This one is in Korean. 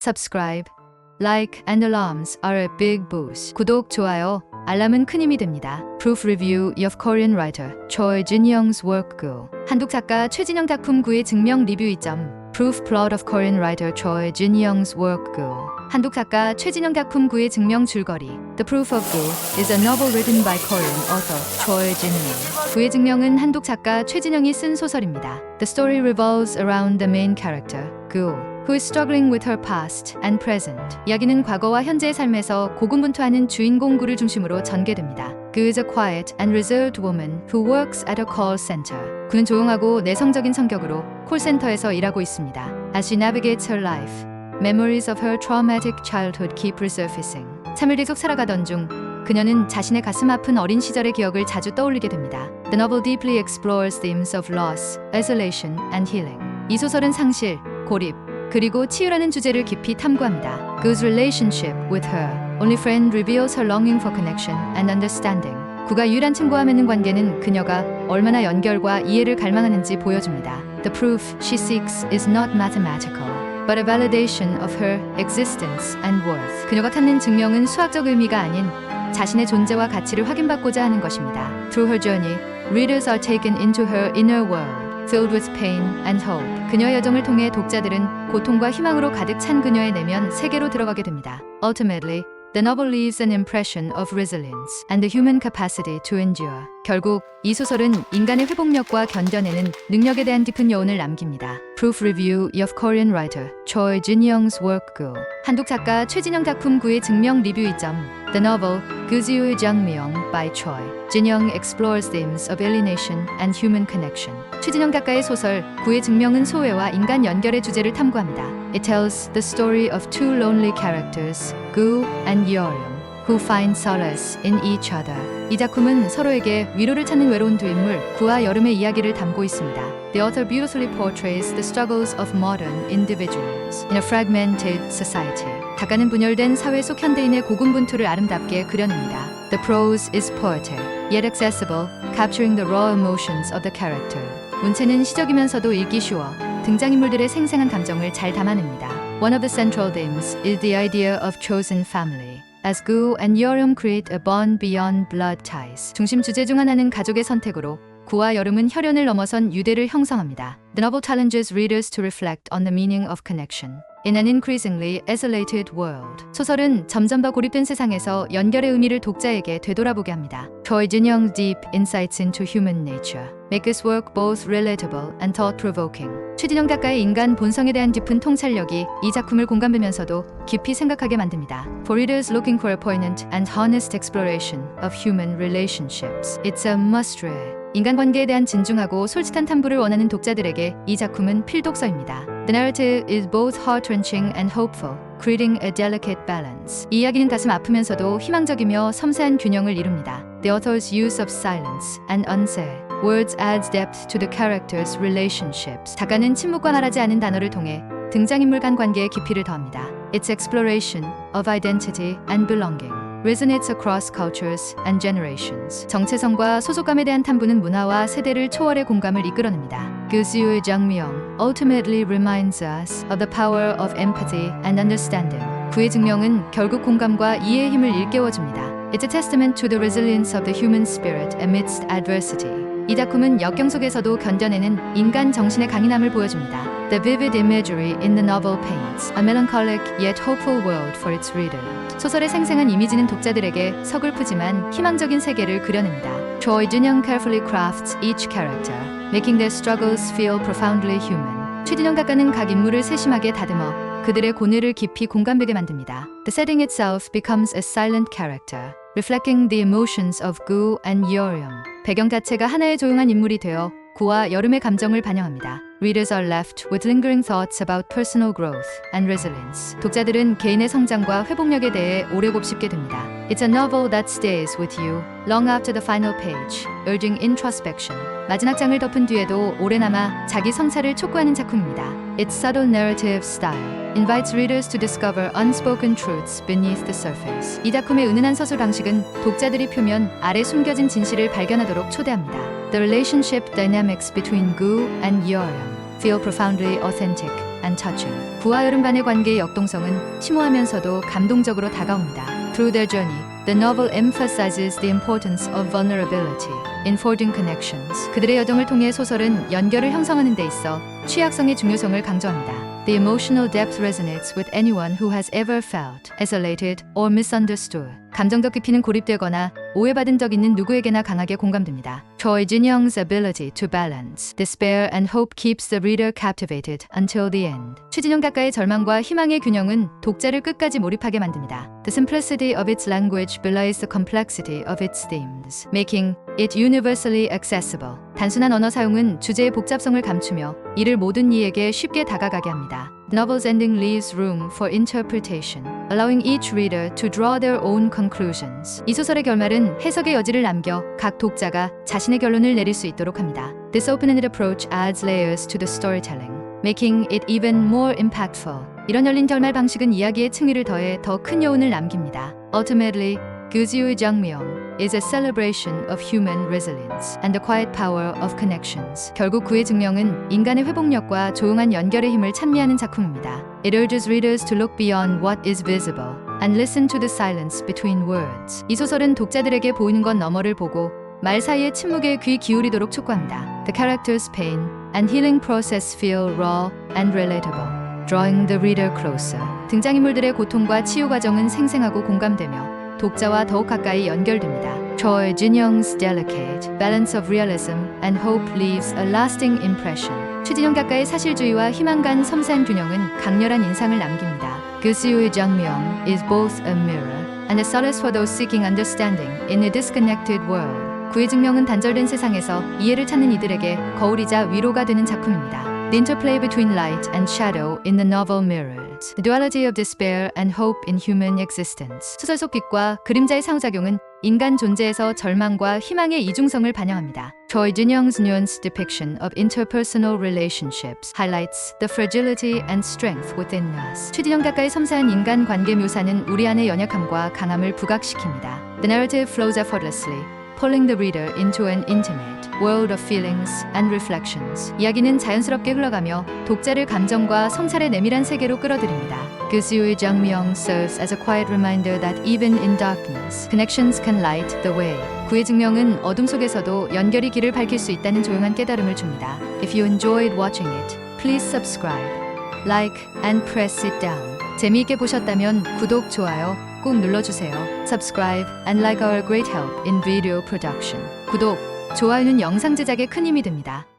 subscribe, like and alarms are a big boost. 구독, 좋아요, 알람은 큰 힘이 됩니다. Proof Review of Korean Writer Choi Jin-young's Work Go 한국 작가 최진영 작품 9의 증명 리뷰 2점 Proof Plot of Korean Writer Choi Jin-young's Work Go 한국 작가 최진영 작품 9의 증명 줄거리 The Proof of Go is a novel written by Korean author Choi Jin-young 9의 증명은 한국 작가 최진영이 쓴 소설입니다. The story revolves around the main character, Go, who is struggling with her past and present. 이야기는 과거와 현재의 삶에서 고군분투하는 주인공 구를 중심으로 전개됩니다. Gu is a quiet and reserved woman who works at a call center. 그는 조용하고 내성적인 성격으로 콜센터에서 일하고 있습니다. As she navigates her life, memories of her traumatic childhood keep resurfacing. 삶을 계속 살아가던 중 그녀는 자신의 가슴 아픈 어린 시절의 기억을 자주 떠올리게 됩니다. The novel deeply explores themes of loss, isolation, and healing. 이 소설은 상실, 고립, 그리고 치유라는 주제를 깊이 탐구합니다. Gu's relationship with her only friend reveals her longing for connection and understanding. 구가 유일한 친구와 맺는 관계는 그녀가 얼마나 연결과 이해를 갈망하는지 보여줍니다. The proof she seeks is not mathematical. But a validation of her existence and worth. 그녀가 찾는 증명은 수학적 의미가 아닌 자신의 존재와 가치를 확인받고자 하는 것입니다. Through her journey, readers are taken into her inner world. Filled with pain and hope. 그녀의 여정을 통해 독자들은 고통과 희망으로 가득 찬 그녀의 내면 세계로 들어가게 됩니다. Ultimately, the novel leaves an impression of resilience and the human capacity to endure. 결국 이 소설은 인간의 회복력과 견뎌내는 능력에 대한 깊은 여운을 남깁니다. Proof Review of Korean Writer Choi Jin-young's Work Go 한국 작가 최진영 작품 9의 증명 리뷰 2점 The novel Guziu Jangmyeong by Choi Jin-young explores themes of alienation and human connection. 최진영 작가의 소설 9의 증명은 소외와 인간 연결의 주제를 탐구합니다. It tells the story of two lonely characters, Gu and Yeoryung, who find solace in each other. 이 작품은 서로에게 위로를 찾는 외로운 두 인물 구와 여름의 이야기를 담고 있습니다. The author beautifully portrays the struggles of modern individuals in a fragmented society. 작가는 분열된 사회 속 현대인의 고군분투를 아름답게 그려냅니다. The prose is poetic, yet accessible, capturing the raw emotions of the character. 문체는 시적이면서도 읽기 쉬워 등장인물들의 생생한 감정을 잘 담아냅니다. One of the central themes is the idea of chosen family. As Gu and Yeoryung create a bond beyond blood ties. 중심 주제 중 하나는 가족의 선택으로 구와 여름은 혈연을 넘어선 유대를 형성합니다. The novel challenges readers to reflect on the meaning of connection. In an increasingly isolated world. 소설은 점점 더 고립된 세상에서 연결의 의미를 독자에게 되돌아보게 합니다. Choi Jin-young's deep insights into human nature make this work both relatable and thought-provoking. 최진영 작가의 인간 본성에 대한 깊은 통찰력이 이 작품을 공감되면서도 깊이 생각하게 만듭니다. For readers looking for a poignant and honest exploration of human relationships, it's a must-read. 인간관계에 대한 진중하고 솔직한 탐구를 원하는 독자들에게 이 작품은 필독서입니다. The narrative is both heart-wrenching and hopeful, creating a delicate balance. 이 이야기는 가슴 아프면서도 희망적이며 섬세한 균형을 이룹니다. The author's use of silence and unsaid words adds depth to the characters' relationships. 작가는 침묵과 말하지 않은 단어를 통해 등장인물 간 관계의 깊이를 더합니다. Its exploration of identity and belonging resonates across cultures and generations. 정체성과 소속감에 대한 탐구는 문화와 세대를 초월해 공감을 이끌어냅니다. 그수의 장미영 ultimately reminds us of the power of empathy and understanding. 그의 증명은 결국 공감과 이해의 힘을 일깨워줍니다. It's a testament to the resilience of the human spirit amidst adversity. 이 작품은 역경 속에서도 견뎌내는 인간 정신의 강인함을 보여줍니다. The vivid imagery in the novel paints a melancholic yet hopeful world for its reader. 소설의 생생한 이미지는 독자들에게 서글프지만 희망적인 세계를 그려냅니다. Choi Jin-young carefully crafts each character, making their struggles feel profoundly human. 최진영 작가는 각 인물을 세심하게 다듬어 그들의 고뇌를 깊이 공감되게 만듭니다. The setting itself becomes a silent character, reflecting the emotions of Gu and Yeoryung. 배경 자체가 하나의 조용한 인물이 되어 구와 여름의 감정을 반영합니다. Readers are left with lingering thoughts about personal growth and resilience. 독자들은 개인의 성장과 회복력에 대해 오래 곱씹게 됩니다. It's a novel that stays with you long after the final page, urging introspection. 마지막 장을 덮은 뒤에도 오래 남아 자기 성찰을 촉구하는 작품입니다. Its subtle narrative style invites readers to discover unspoken truths beneath the surface. 이 작품의 은은한 서술 방식은 독자들이 표면 아래 숨겨진 진실을 발견하도록 초대합니다. The relationship dynamics between Gu and Yeoryung feel profoundly authentic, and touching. 부하 여름 간의 관계의 역동성은 심오하면서도 감동적으로 다가옵니다. Through their journey, the novel emphasizes the importance of vulnerability in forging connections. 그들의 여정을 통해 소설은 연결을 형성하는 데 있어 취약성의 중요성을 강조합니다. The emotional depth resonates with anyone who has ever felt isolated or misunderstood. 감정적 깊이는 고립되거나 오해받은 적 있는 누구에게나 강하게 공감됩니다. Choi Jin-young's ability to balance despair and hope keeps the reader captivated until the end. 최진영 작가의 절망과 희망의 균형은 독자를 끝까지 몰입하게 만듭니다. The simplicity of its language belies the complexity of its themes, making it universally accessible. 단순한 언어 사용은 주제의 복잡성을 감추며 이를 모든 이에게 쉽게 다가가게 합니다. Novel's ending leaves room for interpretation, allowing each reader to draw their own conclusions. 이 소설의 결말은 해석의 여지를 남겨 각 독자가 자신의 결론을 내릴 수 있도록 합니다. This open-ended approach adds layers to the storytelling, making it even more impactful. 이런 열린 결말 방식은 이야기의 층위를 더해 더 큰 여운을 남깁니다. Ultimately, Guzyu Jangmyeong is a celebration of human resilience and the quiet power of connections. 결국 그의 증명은 인간의 회복력과 조용한 연결의 힘을 찬미하는 작품입니다. It urges readers to look beyond what is visible and listen to the silence between words. 이 소설은 독자들에게 보이는 것 너머를 보고 말 사이의 침묵에 귀 기울이도록 촉구합니다. The characters' pain and healing process feel raw and relatable. drawing the reader closer. 등장인물들의 고통과 치유 과정은 생생하고 공감되며 독자와 더욱 가까이 연결됩니다. Choi Jin-young's delicate balance of realism and hope leaves a lasting impression. 최진영 작가의 사실주의와 희망 간 섬세한 균형은 강렬한 인상을 남깁니다. Gusyu Jangmyeong is both a mirror and a solace for those seeking understanding in a disconnected world. 그의 증명은 단절된 세상에서 이해를 찾는 이들에게 거울이자 위로가 되는 작품입니다. The interplay between light and shadow in the novel mirrors the duality of despair and hope in human existence. 소설 속 빛과 그림자의 상호작용은 인간 존재에서 절망과 희망의 이중성을 반영합니다. Choi Jin-young's nuanced depiction of interpersonal relationships highlights the fragility and strength within us. 최진영 작가의 섬세한 인간 관계 묘사는 우리 안의 연약함과 강함을 부각시킵니다. The narrative flows effortlessly, pulling the reader into an intimate world of feelings and reflections. 이야기는 자연스럽게 흘러가며 독자를 감정과 성찰의 내밀한 세계로 끌어들입니다. Gusui Jangmyeong serves as a quiet reminder that even in darkness, connections can light the way. 그의 증명은 어둠 속에서도 연결이 길을 밝힐 수 있다는 조용한 깨달음을 줍니다. If you enjoyed watching it, please subscribe, like, and press it down. 재미있게 보셨다면 구독, 좋아요 꼭 눌러주세요. Subscribe and like our great help in video production. 구독, 좋아요는 영상 제작에 큰 힘이 됩니다.